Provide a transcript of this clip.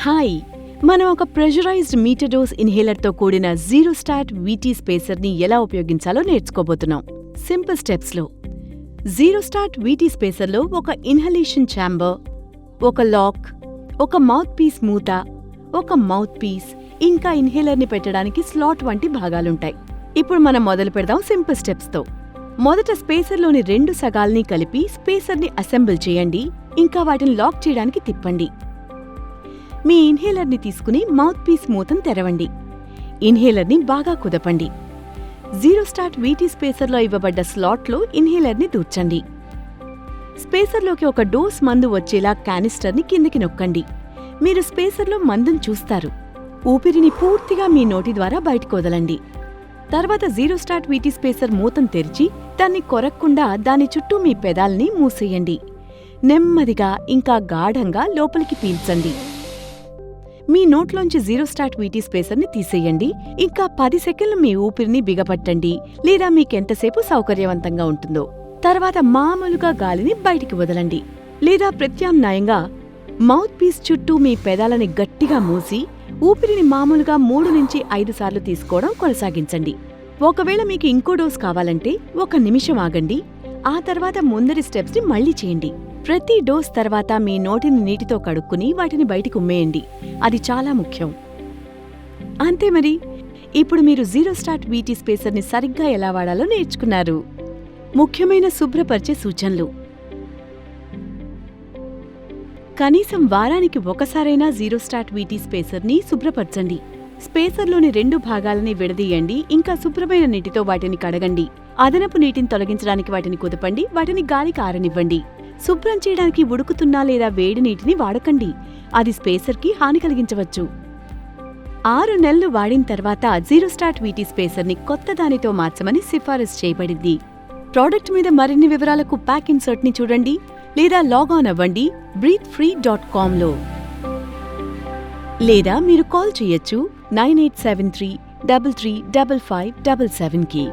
Hi. మనం ఒక pressurised మీటర్డోస్ ఇన్హేలర్తో కూడిన జీరో స్టాట్ వీటీ స్పేసర్ని ఎలా ఉపయోగించాలో నేర్చుకోబోతున్నాం. సింపుల్ స్టెప్స్లో. జీరో స్టాట్ వీటీ స్పేసర్లో ఒక ఇన్హలేషన్ ఛాంబర్ ఒక లాక్ ఒక మౌత్ పీస్ మూత ఒక మౌత్ పీస్ ఇంకా ఇన్హేలర్ని పెట్టడానికి స్లాట్ వంటి భాగాలుంటాయి. ఇప్పుడు మనం మొదలు పెడదాం సింపుల్ స్టెప్స్తో. మొదట స్పేసర్లోని రెండు సగాల్ని కలిపి స్పేసర్ని అసెంబుల్ చేయండి ఇంకా వాటిని లాక్ చేయడానికి తిప్పండి. మీ ఇన్హేలర్ని తీసుకుని మౌత్ పీస్ మూతను తెరవండి. ఇన్హేలర్ని బాగా కుదపండి. జీరో స్టార్ట్ వీటీ స్పేసర్లో ఇవ్వబడ్డ స్లాట్లో ఇన్హేలర్ని దూర్చండి. స్పేసర్లోకి ఒక డోస్ మందు వచ్చేలా కానిస్టర్ని కిందకి నొక్కండి. మీరు స్పేసర్లో మందును చూస్తారు. ఊపిరిని పూర్తిగా మీ నోటి ద్వారా బయటకు వదలండి. తర్వాత జీరో స్టార్ట్ వీటీ స్పేసర్ మూతం తెరిచి దాన్ని కొరక్కుండా దాని చుట్టూ మీ పెదాల్ని మూసేయండి. నెమ్మదిగా ఇంకా గాఢంగా లోపలికి పీల్చండి. మీ నోట్లోంచి జీరో స్టార్ట్ వీటీ స్పేసర్ని తీసేయండి. ఇంకా పది సెకండ్లు మీ ఊపిరిని బిగపట్టండి. లేదా మీకెంతసేపు సౌకర్యవంతంగా ఉంటుందో. తర్వాత మామూలుగా గాలిని బయటికి వదలండి. లేదా ప్రత్యామ్నాయంగా మౌత్ పీస్ చుట్టూ మీ పెదాలని గట్టిగా మూసి ఊపిరిని మామూలుగా మూడు నుంచి ఐదు సార్లు తీసుకోవడం కొనసాగించండి. ఒకవేళ మీకు ఇంకో డోస్ కావాలంటే ఒక నిమిషం ఆగండి. ఆ తర్వాత ముందరి స్టెప్స్ని మళ్ళీ చేయండి. ప్రతి డోస్ తర్వాత మీ నోటిని నీటితో కడుక్కుని వాటిని బయటికి ఉమ్మేయండి. అది చాలా ముఖ్యం. అంతే మరి. ఇప్పుడు మీరు జీరో స్టార్ట్ వీటీ స్పేసర్ని సరిగ్గా ఎలా వాడాలో నేర్చుకున్నారు. ముఖ్యమైన శుభ్రపరిచే సూచనలు. కనీసం వారానికి ఒకసారైనా జీరో స్టార్ట్ వీటీ స్పేసర్ని శుభ్రపరచండి. స్పేసర్లోని రెండు భాగాలని విడదీయండి. ఇంకా శుభ్రమైన నీటితో వాటిని కడగండి. అదనపు నీటిని తొలగించడానికి వాటిని కుదపండి. వాటిని గాలికి ఆరనివ్వండి. శుభ్రం చేయడానికి ఉడుకుతున్న లేదా వేడి నీటిని వాడకండి. అది స్పేసర్కి హాని కలిగించవచ్చు. ఆరు నెలలు వాడిన తర్వాత జీరో స్టార్ట్ వీటీ స్పేసర్ని కొత్త దానితో మార్చమని సిఫారసు చేయబడింది. ప్రోడక్ట్ మీద మరిన్ని వివరాలకు ప్యాక్ ఇన్సర్ట్ని చూడండి లేదా లాగాన్ అవ్వండి బ్రీత్ ఫ్రీ డాట్ కామ్లో లేదా మీరు కాల్ చేయొచ్చు nine eight seven three double three double five double సెవెన్కి.